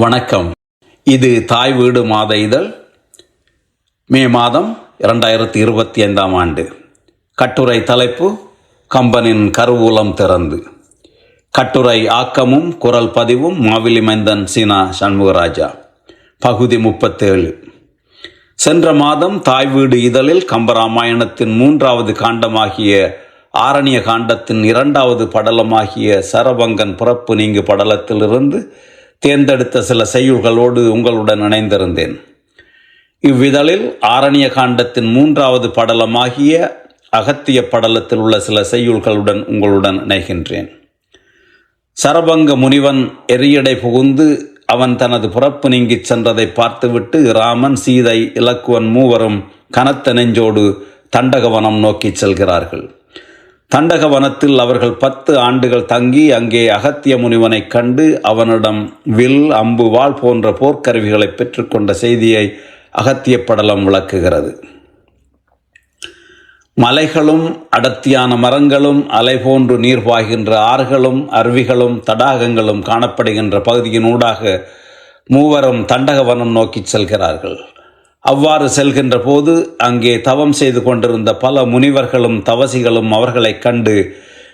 வணக்கம். இது தாய் வீடு மாத இதழ் மே மாதம் இரண்டாயிரத்தி இருபத்தி ஐந்தாம் ஆண்டு. கட்டுரை தலைப்பு கம்பனின் கருவூலம் திறந்து. கட்டுரை ஆக்கமும் குரல் பதிவும் மாவிலி மைந்தன் சீனா சண்முகராஜா. பகுதி முப்பத்தேழு. சென்ற மாதம் தாய் வீடு இதழில் கம்பராமாயணத்தின் மூன்றாவது காண்டமாகிய ஆரணிய காண்டத்தின் இரண்டாவது படலமாகிய சரபங்கன் பிறப்பு நீங்கு படலத்திலிருந்து தேர்ந்தெடுத்த சில செய்யுள்களோடு உங்களுடன் இணைந்திருந்தேன். இவ்விதழில் ஆரணிய காண்டத்தின் மூன்றாவது படலமாகிய அகத்திய படலத்தில் உள்ள சில செய்யுள்களுடன் உங்களுடன் இணைகின்றேன். சரபங்க முனிவன் எரியடை புகுந்து அவன் தனது புறப்பு நீங்கிச் சென்றதை பார்த்துவிட்டு ராமன் சீதை இலக்குவன் மூவரும் கனத்த நெஞ்சோடு தண்டகவனம் நோக்கிச் செல்கிறார்கள். தண்டகவனத்தில் அவர்கள் பத்து ஆண்டுகள் தங்கி அங்கே அகத்திய முனிவனைக் கண்டு அவனிடம் வில் அம்பு வாள் போன்ற போர்க்கருவிகளை பெற்றுக்கொண்ட செய்தியை அகத்திய படலம் விளக்குகிறது. மலைகளும் அடர்த்தியான மரங்களும் அலை போன்று நீர் பாய்கின்ற ஆறுகளும் அருவிகளும் தடாகங்களும் காணப்படுகின்ற பகுதியின் ஊடாக மூவரும் தண்டகவனம் நோக்கிச் செல்கிறார்கள். அவ்வாறு செல்கின்ற போது அங்கே தவம் செய்து கொண்டிருந்த பல முனிவர்களும் தவசிகளும் அவர்களை கண்டு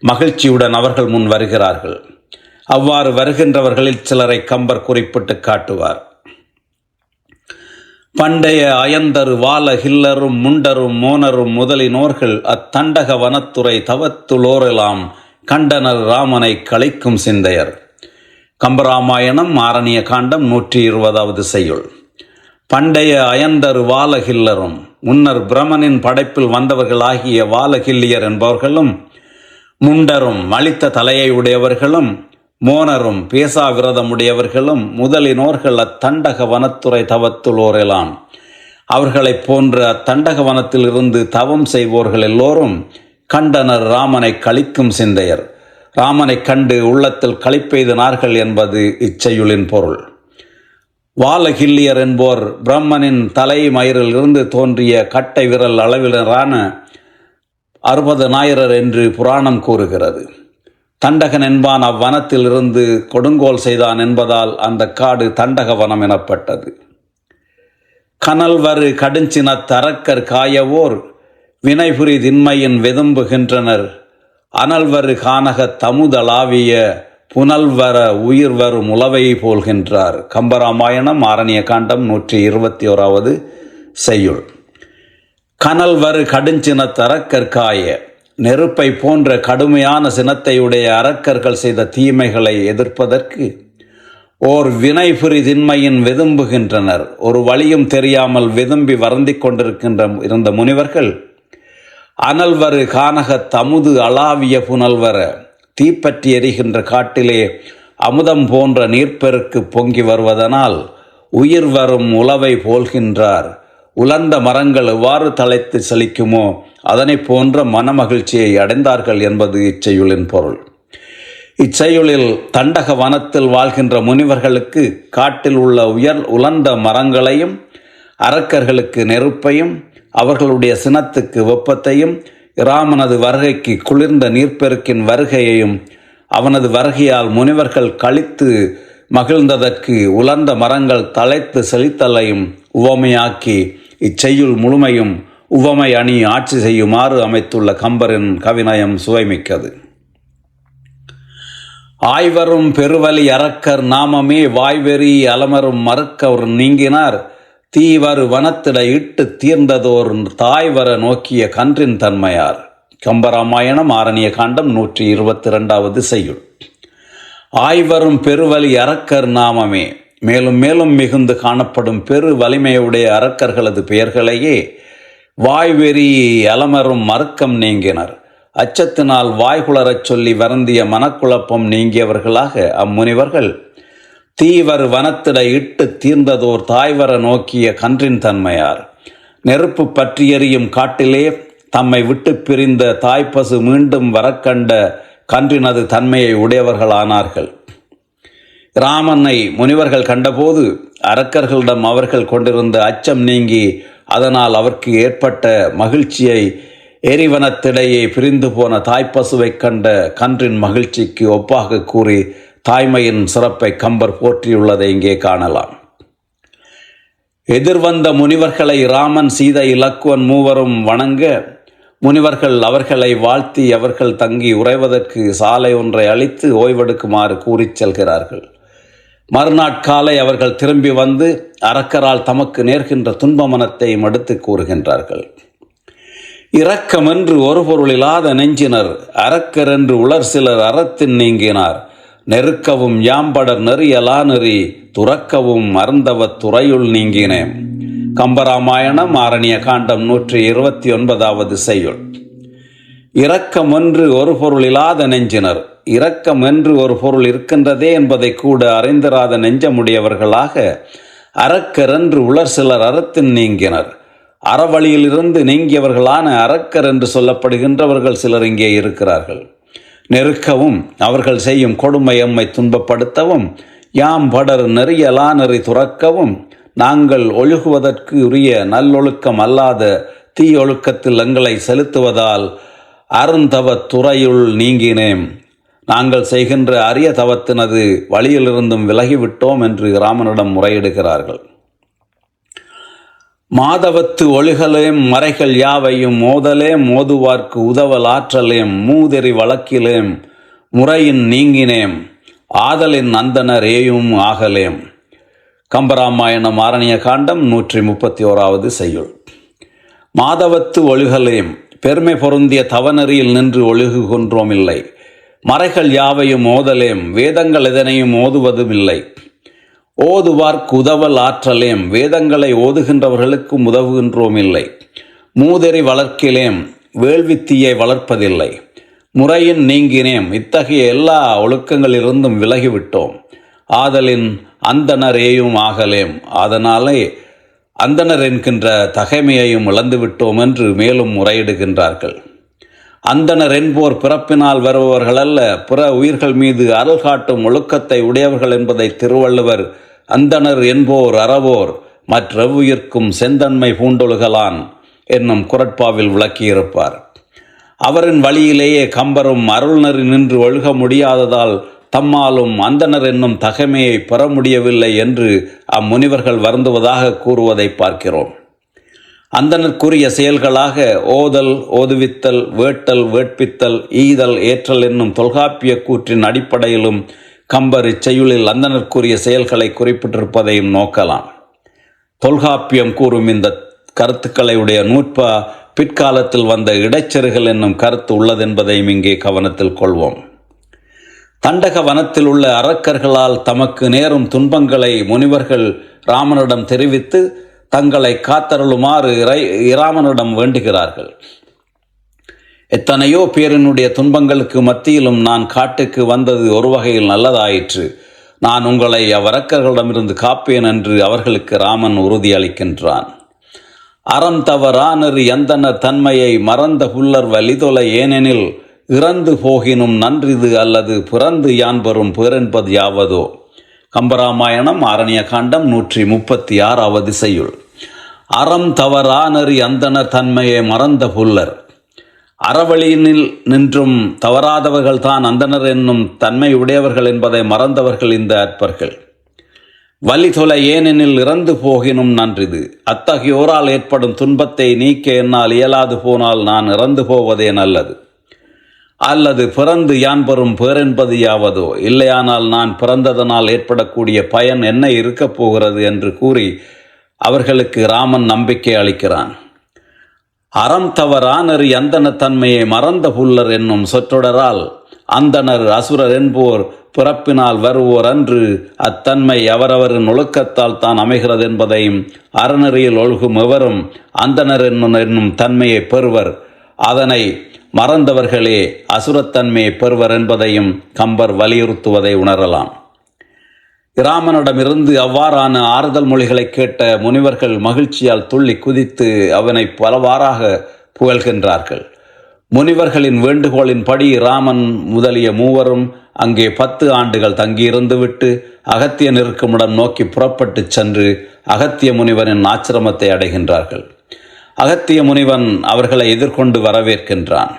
மகிழ்ச்சியுடன் அவர்கள் முன் வருகிறார்கள். அவ்வாறு வருகின்றவர்களில் சிலரை கம்பர் குறிப்பிட்டு காட்டுவார். பண்டைய அயந்தரு வால ஹில்லரும் முண்டரும் மோனரும் முதலினோர்கள் அத்தண்டக வனத்துறை தவத்துளோரெல்லாம் கண்டனர் ராமனை கழிக்கும் சிந்தையர். கம்பராமாயணம் ஆரணிய காண்டம் நூற்றி இருபதாவது செய்யுள். பண்டைய அயந்தர் வாலகில்லரும் முன்னர் பிரமனின் படைப்பில் வந்தவர்களாகிய வாலகில்லியர் என்பவர்களும் முண்டரும் மலித்த தலையை உடையவர்களும் மோனரும் பேசா விரதமுடையவர்களும் முதலினோர்கள் அத்தண்டக வனத்துறை தவத்துள்ளோரெல்லாம். அவர்களைப் போன்ற அத்தண்டக வனத்திலிருந்து தவம் செய்வோர்கள் எல்லோரும் கண்டனர் ராமனை கழிக்கும் சிந்தையர். ராமனைக் கண்டு உள்ளத்தில் களிப்பெய்தினார்கள் என்பது இச்செயுளின் பொருள். வாலகில்லியர் என்போர் பிரம்மனின் தலை மயிரிலிருந்து தோன்றிய கட்டை விரல் அளவிலரான அறுபது ஞாயிறர் என்று புராணம் கூறுகிறது. தண்டகன் என்பான் அவ்வனத்தில் இருந்து கொடுங்கோல் செய்தான் என்பதால் அந்த காடு தண்டக வனம் எனப்பட்டது. கனல்வரு கடுஞ்சின தரக்கர் காயவோர் வினைபுரி திண்மையின் வெதும்புகின்றனர். அனல்வரு கானக தமுதலாவிய புனல்வர உயிர் வரும் உளவையை போல்கின்றார். கம்பராமாயணம் ஆரணிய காண்டம் நூற்றி இருபத்தி ஓராவது செய்யுள். கனல் வரு கடுஞ்சின தரக்கற்காய நெருப்பை போன்ற கடுமையான சினத்தையுடைய அரக்கர்கள் செய்த தீமைகளை எதிர்ப்பதற்கு ஓர் வினைபுரி திண்மையின் வெதும்புகின்றனர். ஒரு வழியும் தெரியாமல் வெதும்பி வருந்திக் கொண்டிருக்கின்ற இருந்த முனிவர்கள் அனல்வரு கானக தமுது அளாவிய புனல்வர தீப்பற்றி எரிகின்ற காட்டிலே அமுதம் போன்ற நீர்ப்பெருக்கு பொங்கி வருவதனால் உயிர் வரும் உலவை போல்கின்றார். உலர்ந்த மரங்கள் எவ்வாறு தலைத்து செழிக்குமோ அதனை போன்ற மனமகிழ்ச்சியை அடைந்தார்கள் என்பது இச்செயுளின் பொருள். இச்செயுளில் தண்டக வனத்தில் வாழ்கின்ற முனிவர்களுக்கு காட்டில் உள்ள உயர் உலர்ந்த மரங்களையும் அரக்கர்களுக்கு நெருப்பையும் அவர்களுடைய சினத்துக்கு வெப்பத்தையும் இராமனது வருகைக்கு குளிர்ந்த நீர்ப்பெருக்கின் வருகையையும் அவனது வருகையால் முனிவர்கள் கழித்து மகிழ்ந்ததற்கு உலர்ந்த மரங்கள் தலைத்து செழித்தலையும் உவமையாக்கி இச்செய்யுள் முழுமையும் உவமை அணி ஆட்சி செய்யுமாறு அமைத்துள்ள கம்பரின் கவிநயம் சுவைமிக்கது. ஆய்வரும் பெருவலி அரக்கர் நாமமே வாய்வெறி அலமரும் மறுக்கவர் நீங்கினார். தீவரு வனத்திட இட்டு தீர்ந்ததோர் தாய்வர நோக்கிய கன்றின் தன்மையார். கம்பராமாயணம் ஆரணிய காண்டம் நூற்றி இருபத்தி ரெண்டாவது செய்யுள். ஆய்வரும் பெருவலி அரக்கர் நாமமே. மேலும் மேலும் மிகுந்து காணப்படும் பெரு வலிமையுடைய அரக்கர்களது பெயர்களையே வாய்வெறி அலமரும் மறுக்கம் நீங்கினர். அச்சத்தினால் வாய்குளரச் சொல்லி வருந்திய மனக்குழப்பம் நீங்கியவர்களாக அம்முனிவர்கள் தீவர் வனத்திட இட்டு தீர்ந்ததோர் தாய்வர நோக்கிய கன்றின் தன்மையார். நெருப்பு பற்றியறியும் காட்டிலே தம்மை விட்டு பிரிந்த தாய்ப்பசு மீண்டும் வரக்கண்ட கன்றினது தன்மையை உடையவர்களானார்கள். ராமனை முனிவர்கள் கண்டபோது அரக்கர்களிடம் அவர்கள் கொண்டிருந்த அச்சம் நீங்கி அதனால் அவருக்கு ஏற்பட்ட மகிழ்ச்சியை எரிவனத்திடையே பிரிந்து போன தாய்ப்பசுவைக் கண்ட கன்றின் மகிழ்ச்சிக்கு ஒப்பாக கூறி தாய்மையின் சிறப்பை கம்பர் போற்றியுள்ளதை இங்கே காணலாம். எதிர்வந்த முனிவர்களை ராமன் சீதை இலக்குவன் மூவரும் வணங்க முனிவர்கள் அவர்களை வாழ்த்தி அவர்கள் தங்கி உறைவதற்கு சாலை ஒன்றை அளித்து ஓய்வெடுக்குமாறு கூறிச் செல்கிறார்கள். மறுநாட்காலை அவர்கள் திரும்பி வந்து அரக்கரால் தமக்கு நேர்கின்ற துன்பமனத்தை எடுத்து கூறுகின்றார்கள். இரக்கமென்று ஒரு பொருளில்லாத நெஞ்சினர் அரக்கர் என்று உலர் சிலர் அறத்தின் நீங்கினார். நெருக்கவும் யாம்படர் நெறியலா நெறி துறக்கவும் மறந்தவ துறையுள் நீங்கினேன். கம்பராமாயணம் ஆரணிய காண்டம் நூற்றி இருபத்தி ஒன்பதாவது செய்யுள். இரக்கம் என்று ஒரு பொருள் இல்லாத நெஞ்சினர். இரக்கம் என்று ஒரு பொருள் இருக்கின்றதே என்பதை கூட அறிந்திராத நெஞ்சமுடையவர்களாக அரக்கர் என்று உலர் சிலர் அறத்தின் நீங்கினர். அறவழியிலிருந்து நீங்கியவர்களான அரக்கர் என்று சொல்லப்படுகின்றவர்கள் சிலர் இங்கே இருக்கிறார்கள். நெருக்கவும் அவர்கள் செய்யும் கொடுமை எம்மை துன்பப்படுத்தவும் யாம் படர் நெறியலா நெறி துறக்கவும் நாங்கள் ஒழுகுவதற்கு உரிய நல்லொழுக்கம் அல்லாத தீயொழுக்கத்தில் எங்களை செலுத்துவதால் அருந்தவத் துறையுள் நீங்கினேம். நாங்கள் செய்கின்ற அரிய தவத்தினது வழியிலிருந்தும் விலகிவிட்டோம் என்று ராமனிடம் முறையிடுகிறார்கள். மாதவத்து ஒழுகலேம் மறைகள் யாவையும் மோதலேம் மோதுவார்க்கு உதவல் ஆற்றலேம் மூதெறி வழக்கிலேம் முறையின் நீங்கினேம் ஆதலின் அந்தனர் ஏயும் ஆகலேம். கம்பராமாயணம் ஆரணிய காண்டம் நூற்றி முப்பத்தி ஓராவது செய்யுள். மாதவத்து ஒழுகலேம் பெருமை பொருந்திய தவநெறியில் நின்று ஒழுகு கொன்றோம் இல்லை மறைகள் யாவையும் ஓதலேம் வேதங்கள் எதனையும் மோதுவதும் இல்லை ஓதுவார்க்கு உதவல் ஆற்றலேம். வேதங்களை ஓதுகின்றவர்களுக்கும் உதவுகின்றோம் இல்லை மூதறி வளர்க்கிலேம் வேள்வித்தீயை வளர்ப்பதில்லை. முறையின் நீங்கினேம் இத்தகைய எல்லா ஒழுக்கங்களிலிருந்தும் விலகிவிட்டோம். ஆதலின் அந்தனரேயும் ஆகலேம். அதனாலே அந்தனர் என்கின்ற தகைமையையும் இழந்துவிட்டோம் என்று மேலும் முறையிடுகின்றார்கள். அந்தனர் என்போர் பிறப்பினால் வருபவர்கள் அல்ல. பிற உயிர்கள் மீது அருள் காட்டும் ஒழுக்கத்தை உடையவர்கள் என்பதை திருவள்ளுவர் அந்தனர் என்போர் அறவோர் மற்றெவ்வுயிர்க்கும் செந்தன்மை பூண்டொழுகலான் என்னும் குரட்பாவில் விளக்கியிருப்பார். அவரின் வழியிலேயே கம்பரும் அருள்நறி நின்று ஒழுக முடியாததால் தம்மாலும் அந்தனர் என்னும் தகமையை பெற முடியவில்லை என்று அம்முனிவர்கள் வருந்துவதாக கூறுவதை பார்க்கிறோம். அந்தனருக்குரிய செயல்களாக ஓதல் ஓதுவித்தல் வேட்டல் வேட்பித்தல் ஈதல் ஏற்றல் என்னும் தொல்காப்பிய கூற்றின் அடிப்படையிலும் கம்பர் இச்செயலில் அந்தனருக்குரிய செயல்களை குறிப்பிட்டிருப்பதையும் நோக்கலாம். தொல்காப்பியம் கூறும் இந்த கருத்துக்களை உடைய நூற்பா பிற்காலத்தில் வந்த இடைச்செருகள் என்னும் கருத்து உள்ளதென்பதையும் இங்கே கவனத்தில் கொள்வோம். தண்டக வனத்தில் உள்ள அரக்கர்களால் தமக்கு நேரும் துன்பங்களை முனிவர்கள் ராமனிடம் தெரிவித்து தங்களை காத்தருளுமாறு இறை இராமனிடம் வேண்டுகிறார்கள். எத்தனையோ பேரினுடைய துன்பங்களுக்கு மத்தியிலும் நான் காட்டுக்கு வந்தது ஒரு வகையில் நல்லதாயிற்று. நான் உங்களை அவ்வரக்கர்களிடமிருந்து காப்பேன் என்று அவர்களுக்கு ராமன் உறுதியளிக்கின்றான். அறம் தவறானரு எந்தன தன்மையை மறந்த புல்லர் வலிதொலை ஏனெனில் இறந்து போகினும் நன்றிது அல்லது பிறந்து யான் பெறும் பேரென்பது யாவதோ. கம்பராமாயணம் ஆரண்ய காண்டம் நூற்றி முப்பத்தி ஆறாவது செய்யுள் அறம் தவறானறி அந்தனர் தன்மையை மறந்த புல்லர். அறவழியினில் நின்றும் தவறாதவர்கள் தான் அந்தனர் என்னும் தன்மை உடையவர்கள் என்பதை மறந்தவர்கள் இந்த அற்பர்கள். வலி தொலை ஏனெனில் இறந்து போகினும் நன்றிது. அத்தகையோரால் ஏற்படும் துன்பத்தை நீக்க என்னால் இயலாது போனால் நான் இறந்து போவதே நல்லது. அல்லது பிறந்து யான் பெறும் பேரென்பது யாவதோ? இல்லையானால் நான் பிறந்ததனால் ஏற்படக்கூடிய பயன் என்ன இருக்கப் போகிறது என்று கூறி அவர்களுக்கு ராமன் நம்பிக்கை அளிக்கிறான். அறம் தவறானறி அந்தன தன்மையை மறந்த புல்லர் என்னும் சொற்றொடரால் அந்தனர் அசுரர் என்போர் பிறப்பினால் வருவோர் அன்று அத்தன்மை அவரவரின் ஒழுக்கத்தால் தான் அமைகிறது என்பதையும் அறநெறியில் ஒழுகும் எவரும் அந்தனர் என்னும் என்னும் தன்மையை பெறுவர். அதனை மறந்தவர்களே அசுரத்தன்மையை பெறுவர் என்பதையும் கம்பர் வலியுறுத்துவதை உணரலாம். இராமனிடமிருந்து அவ்வாறான ஆறுதல் மொழிகளை கேட்ட முனிவர்கள் மகிழ்ச்சியால் துள்ளி குதித்து அவனை பலவாறாக புகழ்கின்றார்கள். முனிவர்களின் வேண்டுகோளின்படி ராமன் முதலிய மூவரும் அங்கே பத்து ஆண்டுகள் தங்கியிருந்துவிட்டு அகத்தியன் இருக்குமிடம் நோக்கி புறப்பட்டுச் சென்று அகத்திய முனிவரின் ஆச்சிரமத்தை அடைகின்றார்கள். அகத்திய முனிவன் அவர்களை எதிர்கொண்டு வரவேற்கின்றான்.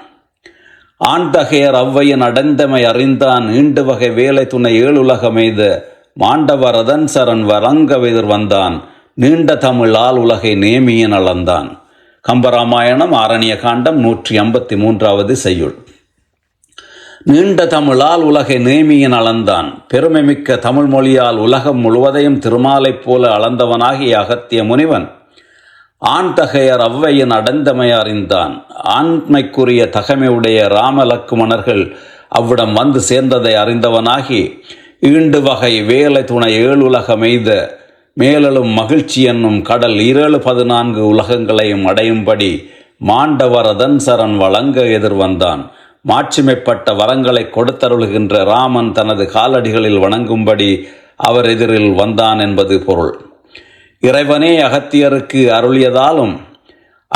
ஆண்டகையர் அவ்வையின் அடைந்தமை அறிந்தான் ஈண்டு வகை வேலை துணை ஏழுலகமெய்த மாண்டவரதன் சரண் வரங்கவெதிர் வந்தான் நீண்ட தமிழ் ஆள் உலகை நேமியன் அளந்தான். கம்பராமாயணம் ஆரண்ய காண்டம் நூற்றி ஐம்பத்தி மூன்றாவது செய்யுள். நீண்ட தமிழால் உலகை நேமியன் அளந்தான். பெருமைமிக்க தமிழ் மொழியால் உலகம் முழுவதையும் திருமாலைப் போல அளந்தவனாகிய அகத்திய முனிவன் ஆண் தகையர் அவ்வையின் அடந்தமை அறிந்தான் ஆண்மைக்குரிய தகமையுடைய ராமலக்குமணர்கள் அவ்விடம் வந்து சேர்ந்ததை அறிந்தவனாகி ஈண்டு வகை வேலை துணை ஏழுலக மெய்த மேலலும் மகிழ்ச்சி என்னும் கடல் இரேழு பதினான்கு உலகங்களையும் அடையும்படி மாண்டவரதன் சரண் வழங்க எதிர்வந்தான். மாட்சிமைப்பட்ட வரங்களை கொடுத்தருளுகின்ற ராமன் தனது காலடிகளில் வணங்கும்படி அவர் எதிரில் வந்தான் என்பது பொருள். இறைவனே அகத்தியருக்கு அருளியதாலும்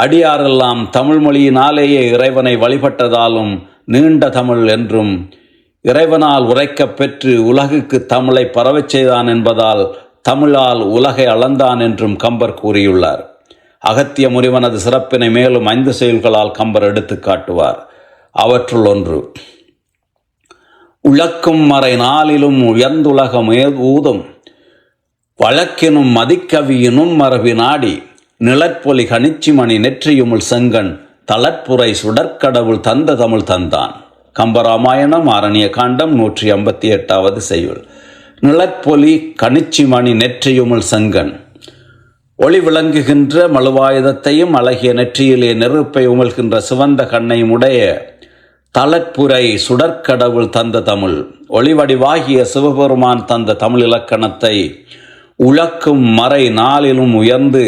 அடியாரெல்லாம் தமிழ் மொழியினாலேயே இறைவனை வழிபட்டதாலும் நீண்ட தமிழ் என்றும் இறைவனால் உரைக்கப் பெற்று உலகுக்கு தமிழை பரவச் செய்தான் என்பதால் தமிழால் உலகை அளந்தான் என்றும் கம்பர் கூறியுள்ளார். அகத்திய முனிவனது சிறப்பினை மேலும் ஐந்து செயல்களால் கம்பர் எடுத்து காட்டுவார். அவற்றுள் ஒன்று உழக்கும் மறை நாளிலும் உயர்ந்துலகம் ஊதும் வழக்கினும் மதிக்கவியினும் மரபி நாடி நிலப்பொலி கணிச்சிமணி நெற்றியுமுள் செங்கன் தளற்புரை சுடற்கடவுள் தந்த தமிழ் தந்தான். கம்பராமாயணம் ஆரண்ய காண்டம் நூற்றி ஐம்பத்தி எட்டாவது செய்யுள். நிலப்பொலி கணிச்சிமணி நெற்றியுமுள் செங்கன் ஒளி விளங்குகின்ற மழுவாயுதத்தையும் அழகிய நெற்றியிலே நெருப்பை உமிழ்கின்ற சிவந்த கண்ணையும் உடைய தளற்புரை சுடற்கடவுள் தந்த தமிழ். ஒளிவடிவாகிய சிவபெருமான் தந்த தமிழ் இலக்கணத்தை உழக்கும் மறை நாளிலும் உயர்ந்து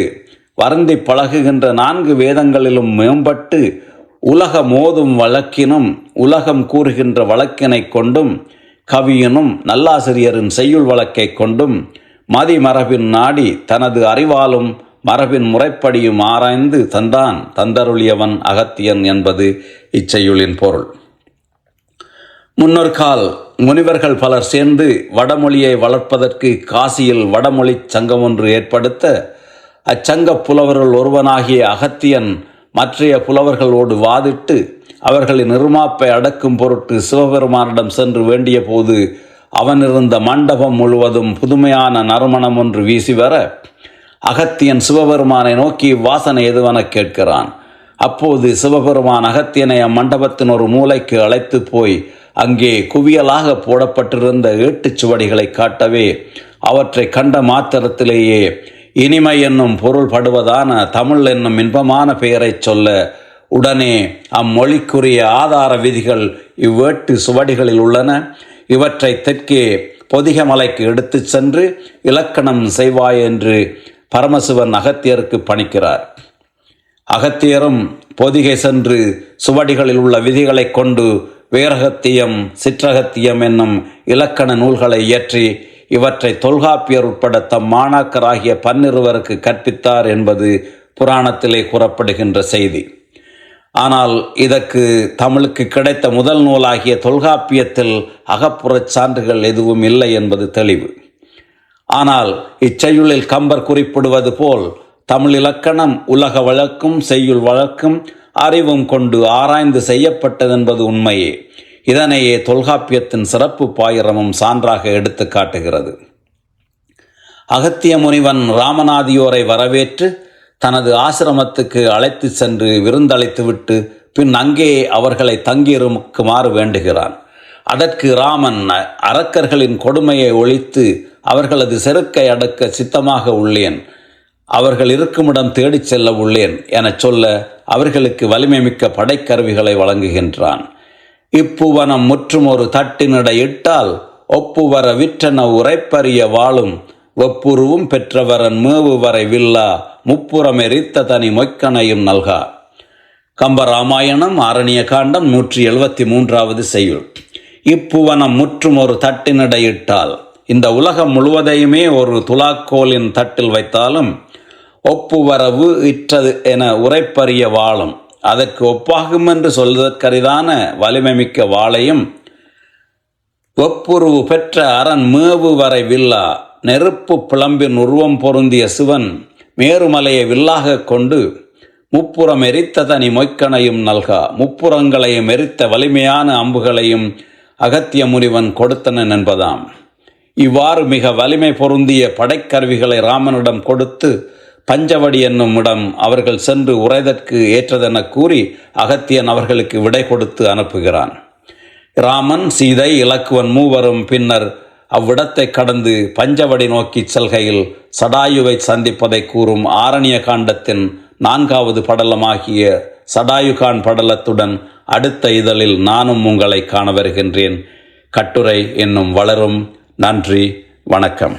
வருந்தி பழகுகின்ற நான்கு வேதங்களிலும் மேம்பட்டு உலக மோதும் வழக்கினும் உலகம் கூறுகின்ற வழக்கினை கொண்டும் கவியினும் நல்லாசிரியரின் செய்யுள் வழக்கை கொண்டும் மதிமரபின் நாடி தனது அறிவாலும் மரபின் முறைப்படியும் ஆராய்ந்து தந்தான் தந்தருளியவன் அகத்தியன் என்பது இச்செய்யுளின் பொருள். முன்னொருக்கால் முனிவர்கள் பலர் சேர்ந்து வடமொழியை வளர்ப்பதற்கு காசியில் வடமொழி சங்கம் ஒன்று ஏற்படுத்த அச்சங்க புலவர்கள் ஒருவனாகிய அகத்தியன் மற்றைய புலவர்களோடு வாதிட்டு அவர்களின் நிர்மாப்பை அடக்கும் பொருட்டு சிவபெருமானிடம் சென்று வேண்டிய போது அவன் இருந்த மண்டபம் முழுவதும் புதுமையான நறுமணம் ஒன்று வீசி வர அகத்தியன் சிவபெருமானை நோக்கி வாசனை எதுவென கேட்கிறான்? அப்போது சிவபெருமான் அகத்தியனை அம்மண்டபத்தின் ஒரு மூலைக்கு அழைத்து போய் அங்கே குவியலாக போடப்பட்டிருந்த ஏட்டுச் சுவடிகளை காட்டவே அவற்றை கண்ட மாத்திரத்திலேயே இனிமை என்னும் பொருள் படுவதான தமிழ் என்னும் இன்பமான பெயரைச் சொல்ல உடனே அம்மொழிக்குரிய ஆதார விதிகள் இவ்வேட்டு சுவடிகளில் உள்ளன. இவற்றை தெற்கே பொதிகமலைக்கு எடுத்துச் சென்று இலக்கணம் செய்வாய் என்று பரமசிவன் அகத்தியருக்கு பணிக்கிறார். அகத்தியரும் பொதிகை சென்று சுவடிகளில் உள்ள விதிகளைக் கொண்டு வேரகத்தியம் சிற்றகத்தியம் என்னும் இலக்கண நூல்களை இயற்றி இவற்றை தொல்காப்பியர் உட்பட தம் மாணாக்கராகிய பன்னிருவருக்கு கற்பித்தார் என்பது புராணத்திலே கூறப்படுகின்ற செய்தி. ஆனால் இதற்கு தமிழுக்கு கிடைத்த முதல் நூலாகிய தொல்காப்பியத்தில் அகப்புறச் சான்றுகள் எதுவும் இல்லை என்பது தெளிவு. ஆனால் இச்செய்யுளில் கம்பர் குறிப்பிடுவது போல் தமிழ் இலக்கணம் உலக வழக்கும் செய்யுள் வழக்கும் அறிவும் கொண்டு ஆராய்ந்து செய்யப்பட்டதென்பது உண்மையே. இதனையே தொல்காப்பியத்தின் சிறப்பு பாயிரமும் சான்றாக எடுத்து காட்டுகிறது. அகத்திய முனிவன் ராமநாதியோரை வரவேற்று தனது ஆசிரமத்துக்கு அழைத்து சென்று விருந்தளித்துவிட்டு பின் அங்கே அவர்களை தங்கியிருக்குமாறு வேண்டுகிறான். அதற்கு ராமன் அரக்கர்களின் கொடுமையை ஒழித்து அவர்களது செருக்கை அடக்க சித்தமாக உள்ளேன். அவர்கள் இருக்குமிடம் தேடிச் செல்ல உள்ளேன் எனச் சொல்ல அவர்களுக்கு வலிமை மிக்க படைக்கருவிகளை வழங்குகின்றான். இப்புவனம் முற்றும் ஒரு தட்டினிட இட்டால் ஒப்புவர விற்றன உரைப்பறிய வாழும் ஒப்புருவும் பெற்றவரன் மேவு வரை வில்லா முப்புறம் எரித்த தனி மொய்க்கனையும் நல்கா. கம்பராமாயணம் ஆரணிய காண்டம் நூற்றி எழுபத்தி மூன்றாவது செய்யுள். இப்புவனம் முற்றும் ஒரு தட்டினிடையிட்டால் இந்த உலகம் முழுவதையுமே ஒரு துலாக்கோலின் தட்டில் வைத்தாலும் ஒப்புவரவு இற்றது என உரைப்பறிய வாழும். அதற்கு ஒப்பாகும் என்று சொல்வதற்கரிதான வலிமைமிக்க வாளையும் ஒப்புருவு பெற்ற அரண் மேவு வரை வில்லா நெருப்பு பிளம்பின் உருவம் பொருந்திய சிவன் மேருமலையை வில்லாக கொண்டு முப்புறம் எரித்த தனி மொய்க்கனையும் நல்கா முப்புறங்களையும் எரித்த வலிமையான அம்புகளையும் அகத்திய முனிவன் கொடுத்தனன் என்பதாம். இவ்வாறு மிக வலிமை பொருந்திய படைக்கருவிகளை ராமனிடம் கொடுத்து பஞ்சவடி என்னும் இடம் அவர்கள் சென்று உரைதற்கு ஏற்றதென கூறி அகத்தியன் அவர்களுக்கு விடை கொடுத்து அனுப்புகிறான். ராமன் சீதை இலக்குவன் மூவரும் பின்னர் அவ்விடத்தை கடந்து பஞ்சவடி நோக்கி செல்கையில் சடாயுவை சந்திப்பதை கூறும் ஆரண்ய காண்டத்தின் நான்காவது படலமாகிய சடாயுகான் படலத்துடன் அடுத்த இதழில் நானும் உங்களை காண வருகின்றேன். கட்டுரை என்னும் வளரும். நன்றி. வணக்கம்.